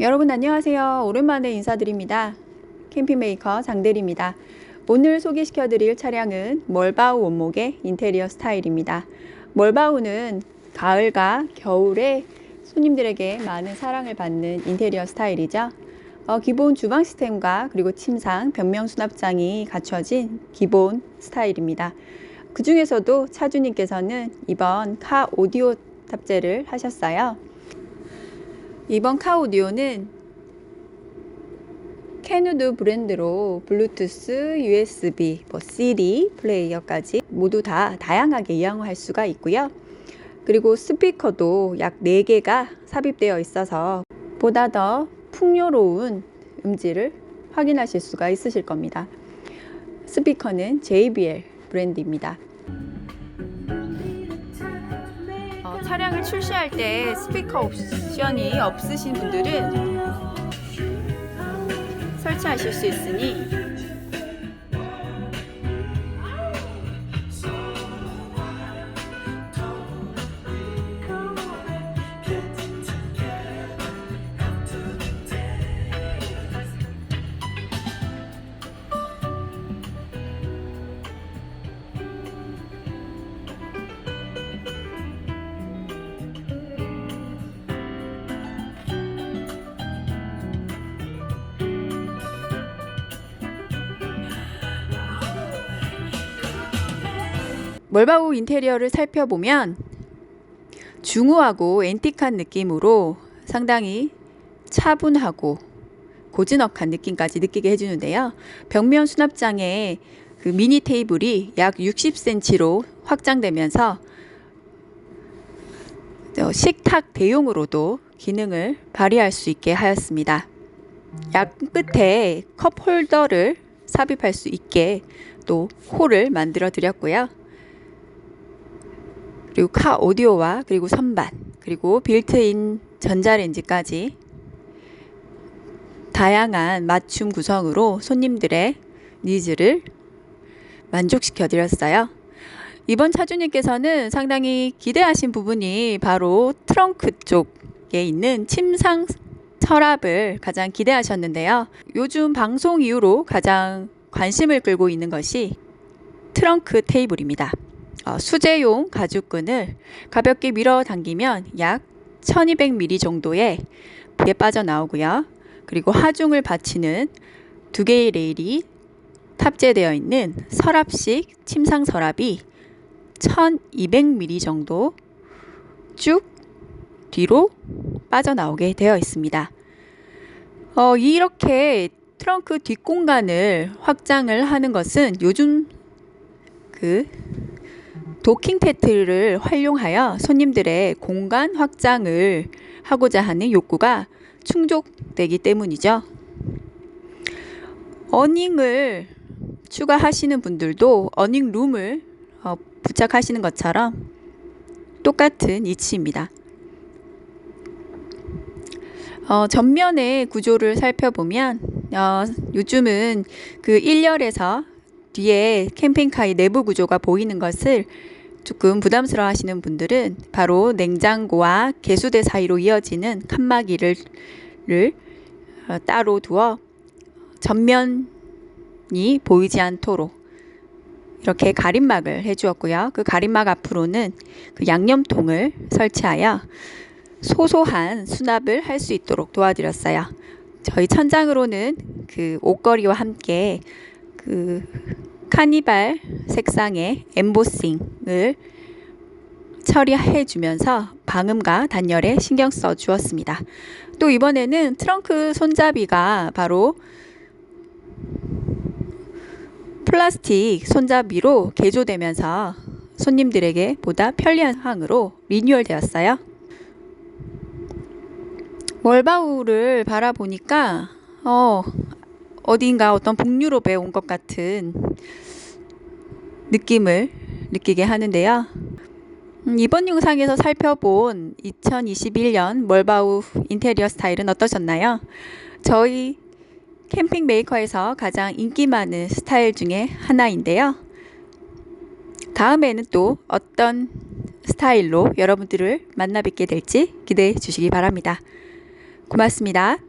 여러분 안녕하세요. 오랜만에 인사드립니다. 캠핑메이커 장대리입니다. 오늘 소개시켜 드릴 차량은 멀바우 원목의 인테리어 스타일입니다. 멀바우는 가을과 겨울에 손님들에게 많은 사랑을 받는 인테리어 스타일이죠. 어, 기본 주방 시스템과 그리고 침상, 변명 수납장이 갖춰진 기본 스타일입니다. 그 중에서도 차주님께서는 이번 카 오디오 탑재를 하셨어요. 이번 카 오디오는 캐누드 브랜드로 블루투스, USB, 뭐 CD 플레이어까지 모두 다 다양하게 이용할 수가 있고요. 그리고 스피커도 약 4개가 삽입되어 있어서 보다 더 풍요로운 음질을 확인하실 수가 있으실 겁니다. 스피커는 JBL 브랜드입니다. 차량을 출시할 때 스피커 옵션이 없으신 분들은 설치하실 수 있으니 멀바우 인테리어를 살펴보면 중후하고 앤틱한 느낌으로 상당히 차분하고 고즈넉한 느낌까지 느끼게 해주는데요. 벽면 수납장에 그 미니 테이블이 약 60cm로 확장되면서 어, 식탁 대용으로도 기능을 발휘할 수 있게 하였습니다. 약 끝에 컵 홀더를 삽입할 수 있게 또 홀을 만들어 드렸고요. 그리고 카 오디오와 그리고 선반 그리고 빌트인 전자레인지까지 다양한 맞춤 구성으로 손님들의 니즈를 만족시켜 드렸어요. 이번 차주님께서는 상당히 기대하신 부분이 바로 트렁크 쪽에 있는 침상 서랍을 가장 기대하셨는데요. 요즘 방송 이후로 가장 관심을 끌고 있는 것이 트렁크 테이블입니다. 어, 수제용 가죽끈을 가볍게 밀어 당기면 약 1200mm 정도의 게 빠져나오고요. 그리고 하중을 받치는 두 개의 레일이 탑재되어 있는 서랍식 침상 서랍이 1200mm 정도 쭉 뒤로 빠져나오게 되어 있습니다. 어, 이렇게 트렁크 뒷공간을 확장을 하는 것은 요즘 그 도킹 테트를 활용하여 손님들의 공간 확장을 하고자 하는 욕구가 충족되기 때문이죠. 어닝을 추가하시는 분들도 어닝 룸을 어, 부착하시는 것처럼 똑같은 이치입니다. 어, 전면의 구조를 살펴보면 어, 요즘은 그 1열에서 뒤에 캠핑카의 내부 구조가 보이는 것을 조금 부담스러워 하시는 분들은 바로 냉장고와 개수대 사이로 이어지는 칸막이를 어, 따로 두어 전면이 보이지 않도록 이렇게 가림막을 해주었고요. 그 가림막 앞으로는 그 양념통을 설치하여 소소한 수납을 할 수 있도록 도와드렸어요. 저희 천장으로는 그 옷걸이와 함께 그 카니발 색상의 엠보싱을 처리해 주면서 방음과 단열에 신경 써 주었습니다. 또 이번에는 트렁크 손잡이가 바로 플라스틱 손잡이로 개조되면서 손님들에게 보다 편리한 항으로 리뉴얼 되었어요. 멀바우를 바라보니까 어, 어딘가 어떤 북유럽에 온것 같은 느낌을 느끼게 하는데요. 음, 이번 영상에서 살펴본 2021년 멀바우 인테리어 스타일은 어떠셨나요? 저희 캠핑 메이커에서 가장 인기 많은 스타일 중에 하나인데요. 다음에는 또 어떤 스타일로 여러분들을 만나 뵙게 될지 기대해 주시기 바랍니다. 고맙습니다.